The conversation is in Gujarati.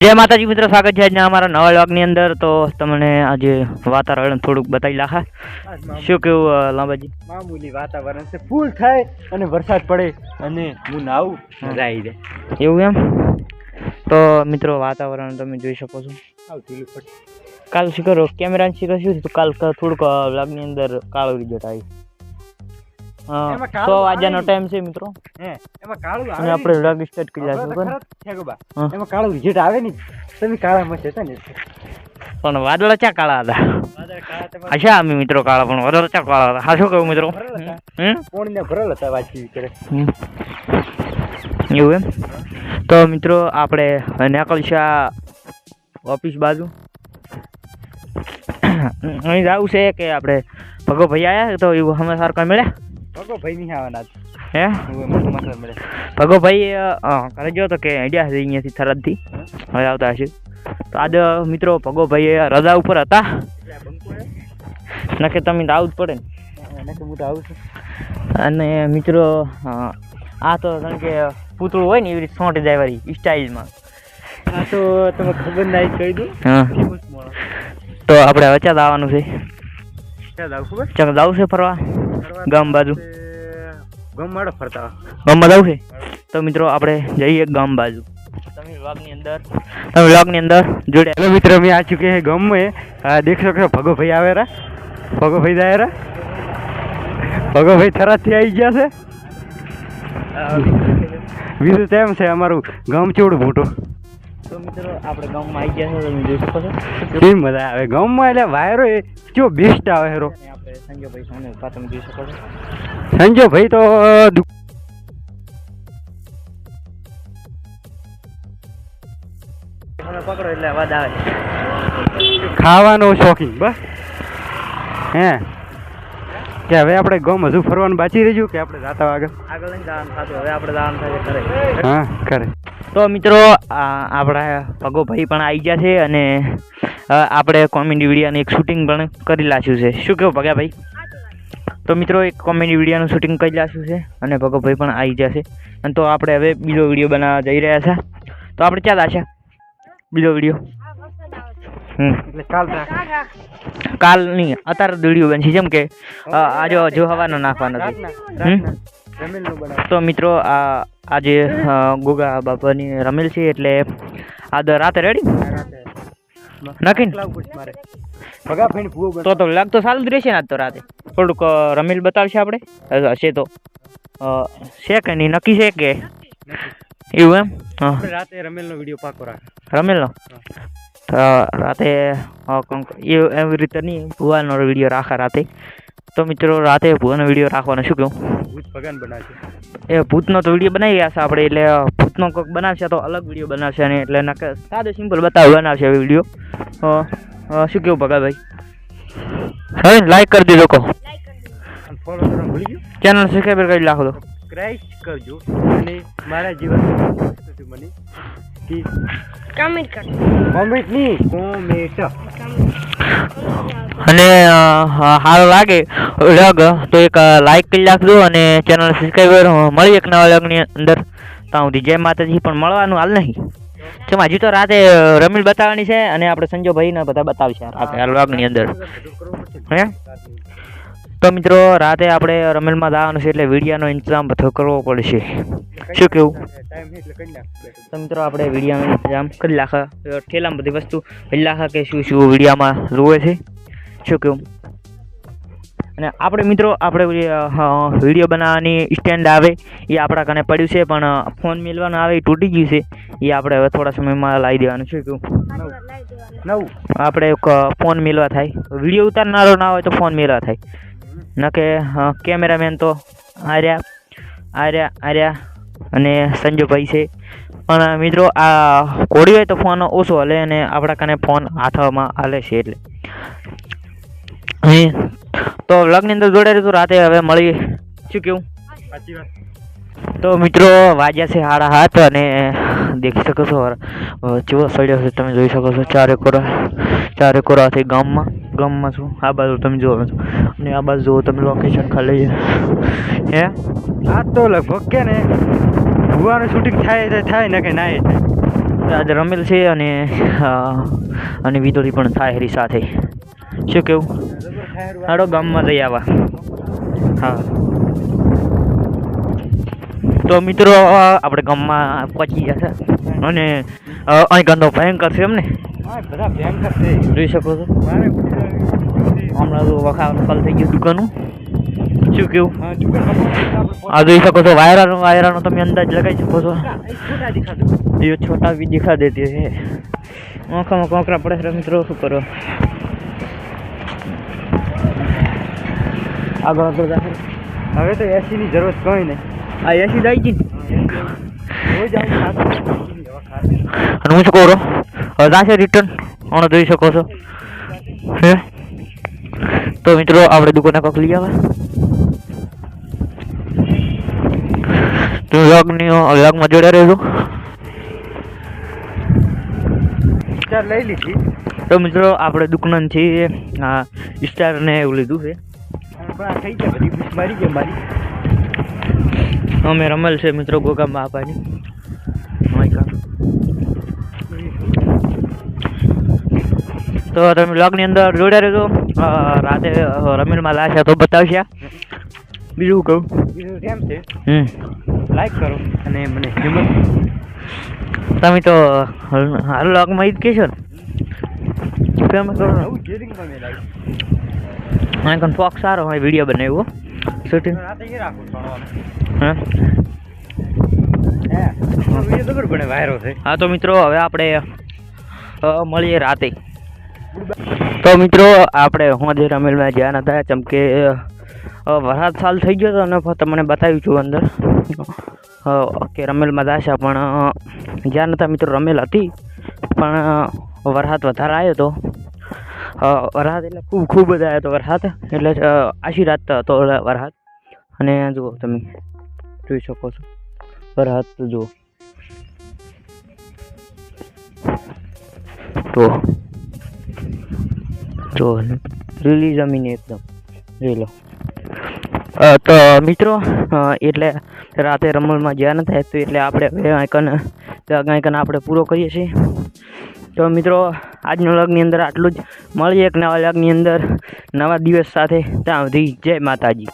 જય માતાજી મિત્રો સ્વાગત છે આજના અમારા નવા વ્લોગની અંદર. તો તમને આજે વાતાવરણ થોડુંક બતાવી લાખા. શું કેવું લાંબાજી? મામૂલી વાતાવરણ છે ફૂલ થાય અને વરસાદ પડે અને હું નાવું મજા આવી જાય. એવું એમ? તો મિત્રો વાતાવરણ તમે જોઈ શકો છો. કાલ શું કરો? કેમેરા શીખો શું કાલ થોડુંક વ્લોગની અંદર કાળો રિઝલ્ટ આવી સો વાગ્યાનો ટાઈમ છે મિત્રો. એમાં કાળું અને આપણે વ્લોગ સ્ટાર્ટ કરી આપણે નાખ્યો તો બરાબર? ખરા જ છે ગોબા. હા. એમાં કાળું રિઝલ્ટ આવે નહીં. તમે કાળા મસ્ત હતા ને. પણ વાદળ ચા કાળા હતા? હશે અમે મિત્રો કાળા પણ વાદળ ચા કાળા હતા? હા શું કહું મિત્રો? પોણીને ભરેલ હતા વાત કરે એવું એમ? તો મિત્રો આપણે નીકળશા ઓફિસ બાજુ. અહીં જવું છે કે આપણે ભગો ભાઈ આવ્યા તો એવું હમણાં કઈ મળ્યા ભગો ભાઈ નહીં આવવાના હે? હું એમાં સમાચાર મળે. ભગો ભાઈ અ, ઘરે ગયો તો કે અડ્યા છે અહીંયાથી થરાદથી. હવે આવતા હશે. તો આજે મિત્રો ભગો ભાઈ રજા ઉપર હતા? નકે તમે તો આવવું જ પડે ને. હા, તો આવું છું. અને મિત્રો આ તો કારણ કે પૂતળું હોય ને એવી રીતે સોંટી જાય વાળી સ્ટાઇલમાં આ તો તમે ખબર ના કહી દઉં. તો આપણે વચ્ચે આવવાનું છે? ક્યાં જાવ છે ફરવા? ગામ બાજુ. તે ગામ માળો ફરતા ગામમાં જવું છે? તો મિત્રો આપણે જઈએ ગામ બાજુ. તમે વ્લોગની અંદર? તમે વ્લોગની અંદર જોડે હેલો મિત્રો મેં આ ચૂકે હે ગમ એ આ દેખ શકો છો ભગો ભાઈ આવે રા? ભગો ભાઈ જાય રા? ભગો ભાઈ થરાદથી આવી ગયા છે? બીજું તેમ છે અમારું ગામ ચેવડું મોટું મિત્રો આપણે ગામમાં આવી ગયા છો તમે જોઈ શકો છો. કેવી મજા આવે. ગામમાં એટલે વાયરો એ કેવો બેસ્ટ આવે હેરો. આપણે સંજયભાઈ સામે ઊભા તમે જોઈ શકો છો. સંજો ભાઈ તો દુ- મને પકડો એટલે અવાજ આવે. ખાવાનો શોખીન બસ. હે. કે હવે આપણે ગમ હજુ ફરવાનું બાકી રહ્યું કે આપણે જાતા આગળ? આગળ નહીં જવાનું થતું હવે આપણે જવાનું થાય કરે હા કરે તો મિત્રો આપણા ભગોભાઈ પણ આવી ગયા છે અને આપણે કોમેડી વિડીયાનું એક શૂટિંગ પણ કરી લાશું છે. શું કેવું ભગાભાઈ તો મિત્રો એક કોમેડી વિડીયોનું શૂટિંગ કરી લાશું છે અને ભગોભાઈ પણ આવી છે. અને તો આપણે હવે બીજો વીડિયો બનાવવા જઈ રહ્યા છે. તો આપણે ક્યાં લાશે બીજો વીડિયો. એટલે કાલ કાલ નહીં અત્યારે દુડિયું બનશે જેમ કે આજે જો હવાનો નાખવાનો છે. તો મિત્રો આ આજે ગોગા બાપાની રમેલ છે એટલે આજ રાતે રેડી? નાખીને? તો તો લાગતો સારું જ રહેશે ને આજ તો રાતે. થોડુંક રમેલ બતાવશે આપણે. હશે તો. છે કે નહીં? નક્કી છે કે? એવું એમ? રાતે રમેલનો વીડિયો પાકો રાખ. રમેલનો? રાતે એવી રીતે નહીં ભુવાનો વીડિયો રાખા રાતે તો મિત્રો રાતે ભુવાનો વીડિયો રાખવાનો શું કહું ભૂત ભગવાન બનાવશે એ ભૂતનો તો વીડિયો બનાવી ગયા છે આપણે એટલે ભૂતનો કોઈક બનાવશે તો અલગ વીડિયો બનાવશે અને એટલે નકે સાદો સિમ્પલ બતાવ બનાવશે વીડિયો શું કેવું ભગાભાઈ? હવે લાઈક કરી દીધો કહો. અને ફોલો કરવાનું ભૂલી ચેનલ સબસ્ક્રાઈબર કરી નાખો તો. ક્રાઇસ્ટ કરજો. અને મારા જીવન મને. કમેન્ટ કરો. કોમેન્ટ નહીં કોમેન્ટ અને સારું લાગે લગ તો એક લાઈક કરી નાખજો અને ચેનલ સબસ્ક્રાઈબર મળી એક નવા લગની અંદર. ત્યાં સુધી જય માતાજી પણ મળવાનું હાલ નહીં. કેમ હજુ તો રાતે રમીલ બતાવવાની છે અને આપણે સંજોભાઈને બધા બતાવશે રાતે આ વ્લોગની અંદર. હે? તો મિત્રો રાતે આપણે રમેલમાં જવાનું છે એટલે વિડીયાનો ઇંતજામ બધો કરવો પડશે. શું કેવું? ટાઈમ એટલે કરી નાખ તો મિત્રો આપણે વિડીયાનો ઇંતજામ કરી લાખા ઠેલામાં બધી વસ્તુ કરી લાખા કે શું શું વિડીયામાં જોવે છે. શું કેવું? અને આપણે મિત્રો આપણે વીડિયો બનાવવાની સ્ટેન્ડ આવે એ આપણા કને પડ્યું છે પણ ફોન મેળવાનું આવે એ તૂટી ગયું છે. એ આપણે હવે થોડા સમયમાં લાવી દેવાનું શું કેવું? નવું. આપણે એક ફોન મેળવા થાય. વીડિયો ઉતારનારો ના હોય તો ફોન મેળવા થાય. ન કેમેરામેન તો આર્યા આર્યા આર્યા અને સંજુભાઈ છે. પણ મિત્રો આ કોડી હોય તો ફોન ઓછો હલે અને આપણા કને ફોન હાથમાં હાલે છે એટલે. તો લગ્નની અંદર જોડાયેલું તો રાતે હવે મળી શું કેવું? સાચી વાત. તો મિત્રો વાજ્યા છે હાડા હાથ અને દેખી શકો છો ચેવો સડ્યો છે તમે જોઈ શકો છો ચારે કોરા ચારે કોરાથી ગામમાં. ગામમાં છું. આ બાજુ તમે જોવો છો. અને આ બાજુ જુઓ તમે લોકેશન ખાલી. હે? આ તો લગભગ કે ને ભુવાનું શૂટિંગ થાય થાય ને કે ના થાય આજે રમેલ છે અને અને વીજળી પણ થાય એની સાથે. શું કેવું? હાડો ગામમાં જઈ આવા. હા. તો મિત્રો આપણે ગામમાં પહોંચી ગયા છે. અને અહીં ગંદો ભયંકર છે એમને. હા જોઈ શકો છો. હમણાં તો વખા કલ થઈ ગયું દુકાનું શું કેવું? આ જોઈ શકો છો વાયરાનો વાયરાનો તમે અંદાજ લગાવી શકો છો. એ છોટા બી દેખા દેતી હે આંખામાં કોંકરા પડે છે મિત્રો શું કરો? આગળ તો હવે તો એસીની જરૂર કોઈ નહીં. આ એસી દાઈ ગઈ? ને હું શું કહું જાશે રિટર્ન પણ જોઈ શકો છો. હે? તો મિત્રો આપણે દુકાને કોક લઈ આવે. તું લગની લગમાં જોડે રહેજો. લઈ લીધી. તો મિત્રો આપણે દુકાનથી આ સ્ટાર ને એવું લીધું છે. થઈ જાય બધી મારી ગઈ મારી. અમે રમેલ છે મિત્રો ગોગા બાપાની. તો તમે બ્લોગની અંદર જોડ્યા રહેજો. રાતે રમેલમાં લાશે તો બતાવશે બીજું કહું? બીજું કેમ છે? હમ. લાઈક કરો. અને મને હિંમત તમે તો હાલ બ્લોગમાં ઈ જ કહેશો ને? ફેમસ કરો કન ફોક સારો હોય વીડિયો બનાવ્યો શૂટિંગ રાતે એ રાખું હા. હા તો મિત્રો હવે આપણે મળીએ રાતે. તો મિત્રો આપણે હું આજે રમેલમાં જ્યાં નતા જેમ કે વરસાદ સાલ થઈ ગયો હતો અને તમને બતાવ્યું છું અંદર. અ, કે રમેલમાં દાશા પણ જ્યાં નતા મિત્રો રમેલ હતી. પણ વરસાદ વધારે આવ્યો હતો વરસાદ એટલે ખૂબ ખૂબ બધા આવ્યો હતો વરસાદ. એટલે આશી રાત હતો વરસાદ. અને જુઓ તમે જોઈ શકો છો. વરસાદ જુઓ. તો જો લીલી જમીન એકદમ. જોઈ લો. તો મિત્રો એટલે રાતે રમણમાં જ્યાં ન થાય તો એટલે આપણે હવે આઈકન આઈકન આપણે પૂરો કરીએ છીએ. તો મિત્રો, આજનો લગની અંદર આટલું જ. મળીએ એક નવા લગની અંદર. નવા દિવસ સાથે ત્યાં સુધી જય માતાજી.